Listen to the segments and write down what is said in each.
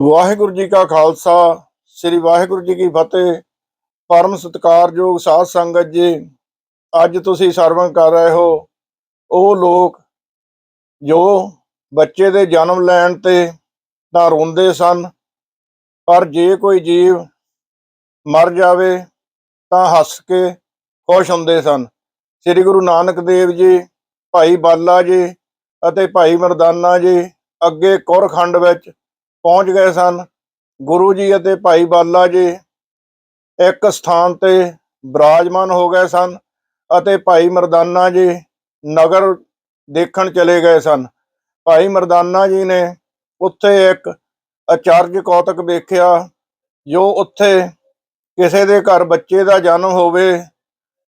ਵਾਹਿਗੁਰੂ ਜੀ ਕਾ ਖਾਲਸਾ, ਸ੍ਰੀ ਵਾਹਿਗੁਰੂ ਜੀ ਕੀ ਫਤਿਹ। ਪਰਮ ਸਤਿਕਾਰਯੋਗ ਸਾਧ ਸੰਗਤ ਜੀ, ਅੱਜ ਤੁਸੀਂ ਸਰਵਣ ਕਰ ਰਹੇ ਹੋ। ਉਹ ਲੋਕ ਜੋ ਬੱਚੇ ਦੇ ਜਨਮ ਲੈਣ ਤੇ ਤਾਂ ਰੋਂਦੇ ਸਨ, ਪਰ ਜੇ ਕੋਈ ਜੀਵ ਮਰ ਜਾਵੇ ਤਾਂ ਹੱਸ ਕੇ ਖੁਸ਼ ਹੁੰਦੇ ਸਨ। ਸ੍ਰੀ ਗੁਰੂ ਨਾਨਕ ਦੇਵ ਜੀ, ਭਾਈ ਬਾਲਾ ਜੀ ਅਤੇ ਭਾਈ ਮਰਦਾਨਾ ਜੀ ਅੱਗੇ ਕੁਰਖੰਡ ਵਿੱਚ ਪਹੁੰਚ ਗਏ ਸਨ। ਗੁਰੂ ਜੀ ਅਤੇ ਭਾਈ ਬਾਲਾ ਜੀ ਇੱਕ ਸਥਾਨ ਤੇ ਬਿਰਾਜਮਾਨ ਹੋ ਗਏ ਸਨ ਅਤੇ ਭਾਈ ਮਰਦਾਨਾ ਜੀ ਨਗਰ ਦੇਖਣ ਚਲੇ ਗਏ ਸਨ। ਭਾਈ ਮਰਦਾਨਾ ਜੀ ਨੇ ਉੱਥੇ ਇੱਕ ਅਚਾਰਜ ਕੌਤਕ ਵੇਖਿਆ, ਜੋ ਉੱਥੇ ਕਿਸੇ ਦੇ ਘਰ ਬੱਚੇ ਦਾ ਜਨਮ ਹੋਵੇ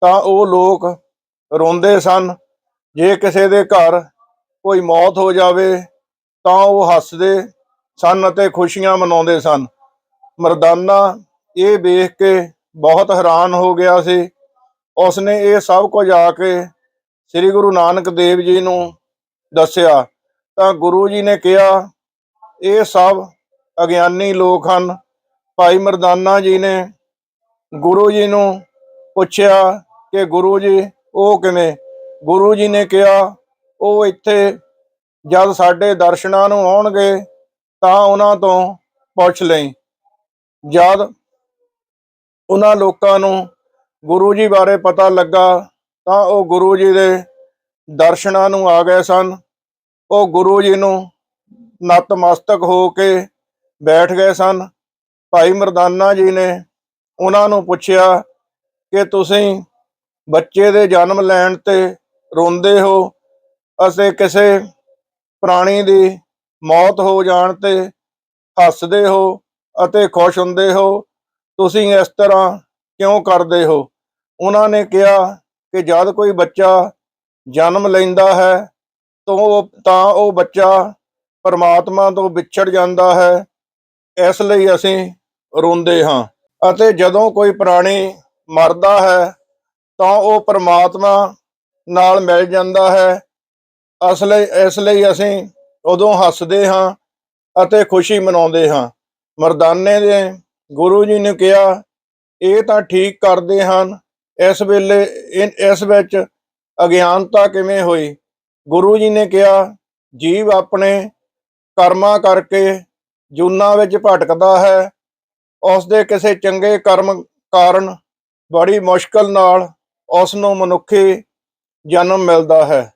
ਤਾਂ ਉਹ ਲੋਕ ਰੋਂਦੇ ਸਨ। ਜੇ ਕਿਸੇ ਦੇ ਘਰ ਕੋਈ ਮੌਤ ਹੋ ਜਾਵੇ ਤਾਂ ਉਹ ਹੱਸਦੇ ਸਨ ਅਤੇ ਖੁਸ਼ੀਆਂ ਮਨਾਉਂਦੇ ਸਨ। ਮਰਦਾਨਾ ਇਹ ਵੇਖ ਕੇ ਬਹੁਤ ਹੈਰਾਨ ਹੋ ਗਿਆ ਸੀ। ਉਸਨੇ ਇਹ ਸਭ ਕੁਝ ਆ ਕੇ ਸ੍ਰੀ ਗੁਰੂ ਨਾਨਕ ਦੇਵ ਜੀ ਨੂੰ ਦੱਸਿਆ। ਤਾਂ ਗੁਰੂ ਜੀ ਨੇ ਕਿਹਾ, ਇਹ ਸਭ ਅਗਿਆਨੀ ਲੋਕ ਹਨ। ਭਾਈ ਮਰਦਾਨਾ ਜੀ ਨੇ ਗੁਰੂ ਜੀ ਨੂੰ ਪੁੱਛਿਆ ਕਿ ਗੁਰੂ ਜੀ, ਉਹ ਕਿਵੇਂ? ਗੁਰੂ ਜੀ ਨੇ ਕਿਹਾ, ਉਹ ਇੱਥੇ ਜਦ ਸਾਡੇ ਦਰਸ਼ਨਾਂ ਨੂੰ ਆਉਣਗੇ ਤਾਂ ਉਹਨਾਂ ਤੋਂ ਪੁੱਛ ਲਈ। ਜਦ ਉਹਨਾਂ ਲੋਕਾਂ ਨੂੰ ਗੁਰੂ ਜੀ ਬਾਰੇ ਪਤਾ ਲੱਗਾ, ਤਾਂ ਉਹ ਗੁਰੂ ਜੀ ਦੇ ਦਰਸ਼ਨਾਂ ਨੂੰ ਆ ਗਏ ਸਨ। ਉਹ ਗੁਰੂ ਜੀ ਨੂੰ ਨਤਮਸਤਕ ਹੋ ਕੇ ਬੈਠ ਗਏ ਸਨ। ਭਾਈ ਮਰਦਾਨਾ ਜੀ ਨੇ ਉਹਨਾਂ ਨੂੰ ਪੁੱਛਿਆ ਕਿ ਤੁਸੀਂ ਬੱਚੇ ਦੇ ਜਨਮ ਲੈਣ ਤੇ ਰੋਂਦੇ ਹੋ? ਅਤੇ ਕਿਸੇ ਪ੍ਰਾਣੀ ਦੀ ਮੌਤ ਹੋ ਜਾਣ ਤੇ ਹੱਸਦੇ ਹੋ ਅਤੇ ਖੁਸ਼ ਹੁੰਦੇ ਹੋ। ਤੁਸੀਂ ਇਸ ਤਰ੍ਹਾਂ ਕਿਉਂ ਕਰਦੇ ਹੋ? ਉਹਨਾਂ ਨੇ ਕਿਹਾ ਕਿ ਜਦ ਕੋਈ ਬੱਚਾ ਜਨਮ ਲੈਂਦਾ ਹੈ ਤਾਂ ਉਹ ਤਾਂ ਉਹ ਬੱਚਾ ਪਰਮਾਤਮਾ ਤੋਂ ਵਿਛੜ ਜਾਂਦਾ ਹੈ। ਇਸ ਲਈ ਅਸੀਂ ਰੋਂਦੇ ਹਾਂ ਅਤੇ ਜਦੋਂ ਕੋਈ ਪ੍ਰਾਣੀ ਮਰਦਾ ਹੈ ਤਾਂ ਉਹ ਪਰਮਾਤਮਾ ਨਾਲ ਮਿਲ ਜਾਂਦਾ ਹੈ। ਅਸਲ, ਇਸ ਲਈ ਅਸੀਂ ਉਦੋਂ ਹੱਸਦੇ ਹਾਂ ਅਤੇ ਖੁਸ਼ੀ ਮਨਾਉਂਦੇ ਹਾਂ। ਮਰਦਾਨੇ ਦੇ ਗੁਰੂ ਜੀ ਨੇ ਕਿਹਾ, ਇਹ ਤਾਂ ਠੀਕ ਕਰਦੇ ਹਨ। ਇਸ ਵੇਲੇ ਇਨ- ਇਸ ਵਿੱਚ ਅਗਿਆਨਤਾ ਕਿਵੇਂ ਹੋਈ? ਗੁਰੂ ਜੀ ਨੇ ਕਿਹਾ, ਜੀਵ ਆਪਣੇ ਕਰਮਾਂ ਕਰਕੇ ਜੂਨਾ ਵਿੱਚ ਭਟਕਦਾ ਹੈ। ਉਸ ਦੇ ਕਿਸੇ ਚੰਗੇ ਕਰਮ ਕਾਰਨ ਬੜੀ ਮੁਸ਼ਕਲ ਨਾਲ ਉਸ ਨੂੰ ਮਨੁੱਖੀ ਜਨਮ ਮਿਲਦਾ ਹੈ।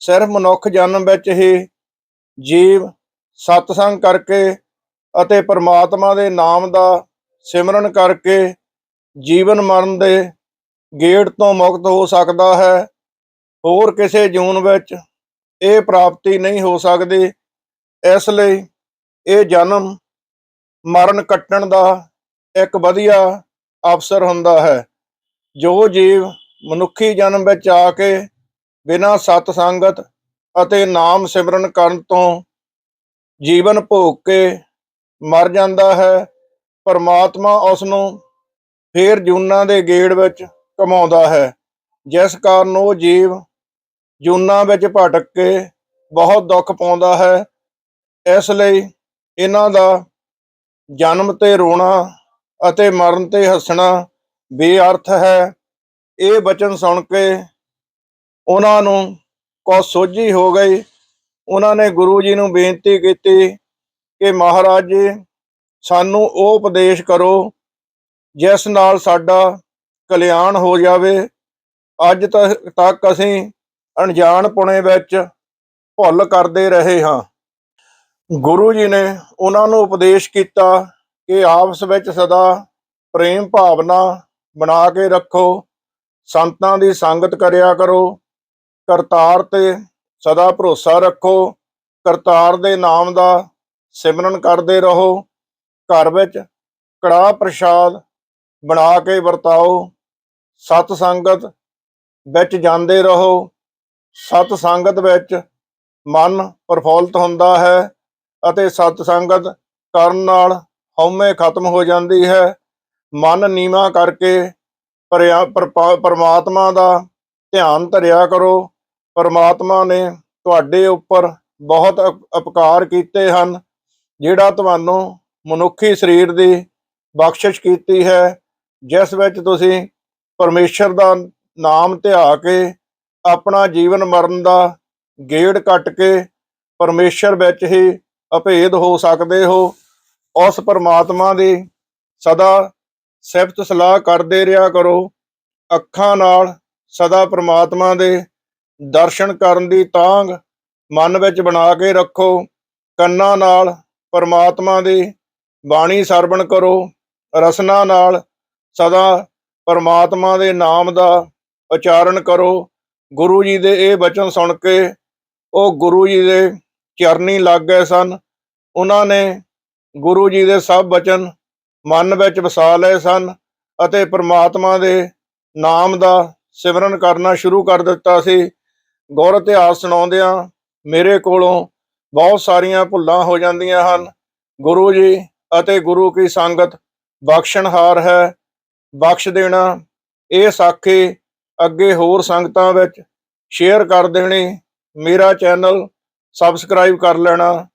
ਸਿਰਫ ਮਨੁੱਖ ਜਨਮ ਵਿੱਚ ਹੀ ਜੀਵ, ਸਤਸੰਗ ਕਰਕੇ ਅਤੇ ਪ੍ਰਮਾਤਮਾ ਦੇ ਨਾਮ ਦਾ ਸਿਮਰਨ ਕਰਕੇ ਜੀਵਨ ਮਰਨ ਦੇ ਗੇੜ ਤੋਂ ਮੁਕਤ ਹੋ ਸਕਦਾ ਹੈ। ਹੋਰ ਕਿਸੇ ਜੂਨ ਵਿੱਚ ਇਹ ਪ੍ਰਾਪਤੀ ਨਹੀਂ ਹੋ ਸਕਦੀ। ਇਸ ਲਈ ਇਹ ਜਨਮ, ਮਰਨ ਕੱਟਣ ਦਾ ਇੱਕ ਵਧੀਆ ਅਵਸਰ ਹੁੰਦਾ ਹੈ। ਜੋ ਜੀਵ ਮਨੁੱਖੀ ਜਨਮ ਵਿੱਚ ਆ ਕੇ ਬਿਨਾਂ ਸਤ ਸੰਗਤ ਅਤੇ ਨਾਮ ਸਿਮਰਨ ਕਰਨ ਤੋਂ ਜੀਵਨ ਭੋਗ ਕੇ ਮਰ ਜਾਂਦਾ ਹੈ। ਪਰਮਾਤਮਾ ਉਸ ਨੂੰ ਫੇਰ ਜੂਨਾਂ ਦੇ ਗੇੜ ਵਿੱਚ ਕਮਾਉਂਦਾ ਹੈ। ਜਿਸ ਕਾਰਨ ਉਹ ਜੀਵ ਜੂਨਾਂ ਵਿੱਚ ਭਟਕ ਕੇ ਬਹੁਤ ਦੁੱਖ ਪਾਉਂਦਾ ਹੈ। ਇਸ ਲਈ ਇਹਨਾਂ ਦਾ ਜਨਮ ਤੇ ਰੋਣਾ ਅਤੇ ਮਰਨ ਤੇ ਹੱਸਣਾ ਬੇਅਰਥ ਹੈ। ਇਹ ਬਚਨ ਸੁਣ ਕੇ ਉਹਨਾਂ ਨੂੰ ਕੋ ਸੋਝੀ ਹੋ ਗਈ। ਉਹਨਾਂ ਨੇ ਗੁਰੂ ਜੀ ਨੂੰ ਬੇਨਤੀ ਕੀਤੀ ਕਿ ਮਹਾਰਾਜ ਜੀ ਸਾਨੂੰ ਉਹ ਉਪਦੇਸ਼ ਕਰੋ ਜਿਸ ਨਾਲ ਸਾਡਾ ਕਲਿਆਣ ਹੋ ਜਾਵੇ। ਅੱਜ ਤੱਕ ਤੱਕ ਅਸੀਂ ਅਣਜਾਣ ਪੁਣੇ ਵਿੱਚ ਭੁੱਲ ਕਰਦੇ ਰਹੇ ਹਾਂ। ਗੁਰੂ ਜੀ ਨੇ ਉਹਨਾਂ ਨੂੰ ਉਪਦੇਸ਼ ਕੀਤਾ ਕਿ ਆਪਸ ਵਿੱਚ ਸਦਾ ਪ੍ਰੇਮ ਭਾਵਨਾ ਬਣਾ ਕੇ ਰੱਖੋ, ਸੰਤਾਂ ਦੀ ਸੰਗਤ ਕਰਿਆ ਕਰੋ। ਕਰਤਾਰ ਤੇ ਸਦਾ ਭਰੋਸਾ ਰੱਖੋ। ਕਰਤਾਰ ਦੇ ਨਾਮ ਦਾ ਸਿਮਰਨ ਕਰਦੇ ਰਹੋ। ਘਰ ਵਿੱਚ ਕੜਾਹ ਪ੍ਰਸ਼ਾਦ ਬਣਾ ਕੇ ਵਰਤਾਓ। ਸਤ ਸੰਗਤ ਵਿੱਚ ਜਾਂਦੇ ਰਹੋ। ਸਤ ਸੰਗਤ ਵਿੱਚ ਮਨ ਪ੍ਰਫੁੱਲਤ ਹੁੰਦਾ ਹੈ ਅਤੇ ਸਤ ਸੰਗਤ ਕਰਨ ਨਾਲ ਹਉਮੈ ਖਤਮ ਹੋ ਜਾਂਦੀ ਹੈ। ਮਨ ਨੀਵਾ ਕਰਕੇ ਪਰਿਆ- ਪਰਮਾਤਮਾ ਦਾ ਧਿਆਨ ਧਰਿਆ ਕਰੋ। ਪਰਮਾਤਮਾ ਨੇ ਤੁਹਾਡੇ ਉੱਪਰ ਬਹੁਤ ਉਪ- ਉਪਕਾਰ ਕੀਤੇ ਹਨ, ਜਿਹੜਾ ਤੁਹਾਨੂੰ ਮਨੁੱਖੀ ਸਰੀਰ ਦੀ ਬਖਸ਼ਿਸ਼ ਕੀਤੀ ਹੈ, ਜਿਸ ਵਿੱਚ ਤੁਸੀਂ ਪਰਮੇਸ਼ਰ ਦਾ ਨਾਮ ਧਿਆ ਕੇ ਆਪਣਾ ਜੀਵਨ ਮਰਨ ਦਾ ਗੇੜ ਕੱਟ ਕੇ ਪਰਮੇਸ਼ਰ ਵਿੱਚ ਹੀ ਅਭੇਦ ਹੋ ਸਕਦੇ ਹੋ, ਉਸ ਪਰਮਾਤਮਾ ਦੀ ਸਦਾ ਸਿਫਤ ਸਲਾਹ ਕਰਦੇ ਰਿਹਾ ਕਰੋ, ਅੱਖਾਂ ਨਾਲ ਸਦਾ ਪਰਮਾਤਮਾ ਦੇ ਦਰਸ਼ਨ ਕਰਨ ਦੀ ਤਾਂਗ ਮਨ ਵਿੱਚ ਬਣਾ ਕੇ ਰੱਖੋ। ਕੰਨਾਂ ਨਾਲ ਪਰਮਾਤਮਾ ਦੀ ਬਾਣੀ ਸਰਵਣ ਕਰੋ। ਰਸਨਾ ਨਾਲ ਸਦਾ ਪਰਮਾਤਮਾ ਦੇ ਨਾਮ ਦਾ ਉਚਾਰਨ ਕਰੋ। ਗੁਰੂ ਜੀ ਦੇ ਇਹ ਬਚਨ ਸੁਣ ਕੇ ਉਹ ਗੁਰੂ ਜੀ ਦੇ ਚਰਨੀ ਲੱਗ ਗਏ ਸਨ। ਉਹਨਾਂ ਨੇ ਗੁਰੂ ਜੀ ਦੇ ਸਭ ਬਚਨ ਮਨ ਵਿੱਚ ਵਸਾ ਲਏ ਸਨ ਅਤੇ ਪ੍ਰਮਾਤਮਾ ਦੇ ਨਾਮ ਦਾ ਸਿਮਰਨ ਕਰਨਾ ਸ਼ੁਰੂ ਕਰ ਦਿੱਤਾ ਸੀ। ਗੌਰ ਇਤਿਹਾਸ ਸੁਣਾਉਂਦਿਆਂ ਮੇਰੇ ਕੋਲੋਂ ਬਹੁਤ ਸਾਰੀਆਂ ਭੁੱਲਾਂ ਹੋ ਜਾਂਦੀਆਂ ਹਨ। ਗੁਰੂ ਜੀ ਅਤੇ ਗੁਰੂ ਕੀ ਸੰਗਤ ਬਖਸ਼ਣਹਾਰ ਹੈ, ਬਖਸ਼ ਦੇਣਾ, ਇਹ ਸਾਖੀ ਅੱਗੇ ਹੋਰ ਸੰਗਤਾਂ ਵਿੱਚ ਸ਼ੇਅਰ ਕਰ ਦੇਣੀ, ਮੇਰਾ ਚੈਨਲ ਸਬਸਕ੍ਰਾਈਬ ਕਰ ਲੈਣਾ।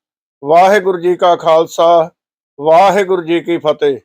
ਵਾਹਿਗੁਰੂ ਜੀ ਕਾ ਖਾਲਸਾ, ਵਾਹਿਗੁਰੂ ਜੀ ਕੀ ਫਤਿਹ।